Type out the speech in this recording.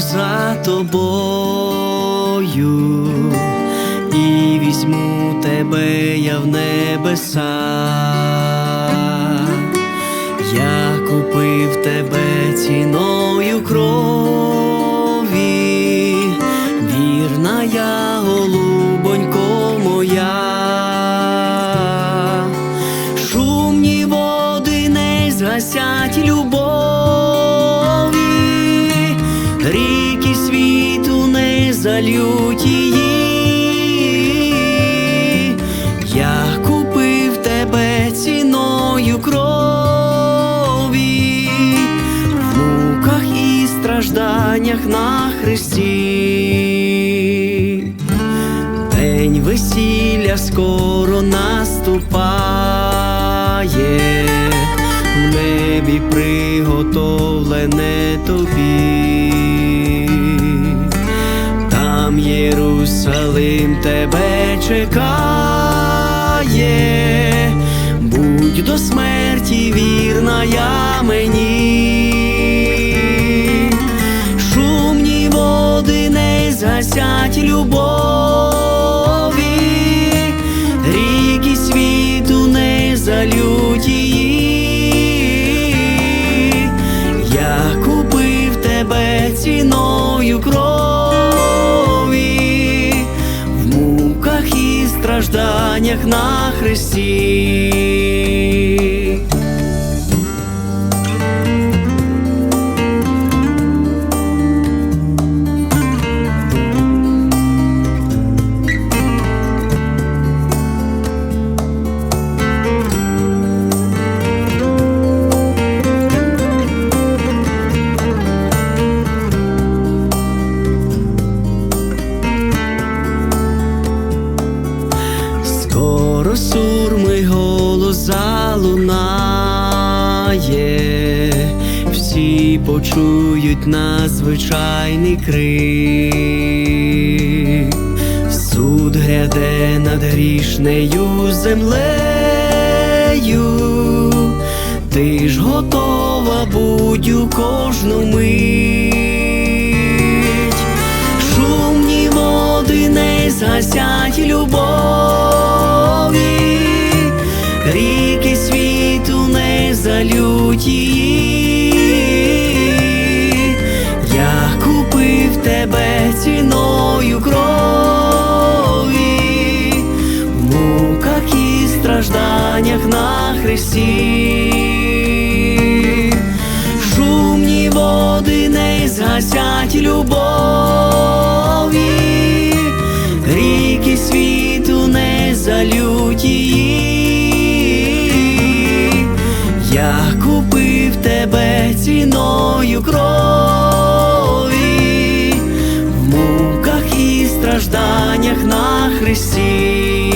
за тобою, і візьму тебе я в небеса. Я купив тебе ціною крові, вірна я, голубонько моя. Шумні води не згасять любові, не зальють її. Я купив тебе ціною крові, в муках і стражданнях на хресті. День весілля скоро наступає, в небі приготовлене тобі, Єрусалим тебе чекає, будь до смерті вірна я мені. Шумні води не згасять любові, і стражданнях на хресті. Залунає, всі почують надзвичайний крик. Суд гряде над грішнею землею, ти ж готова будь у кожну мить. Шумні води не згасять любові, Христі, шумні води не згасять любові, ріки світу не залють її. Я купив тебе ціною крові, в муках і стражданнях на Христі.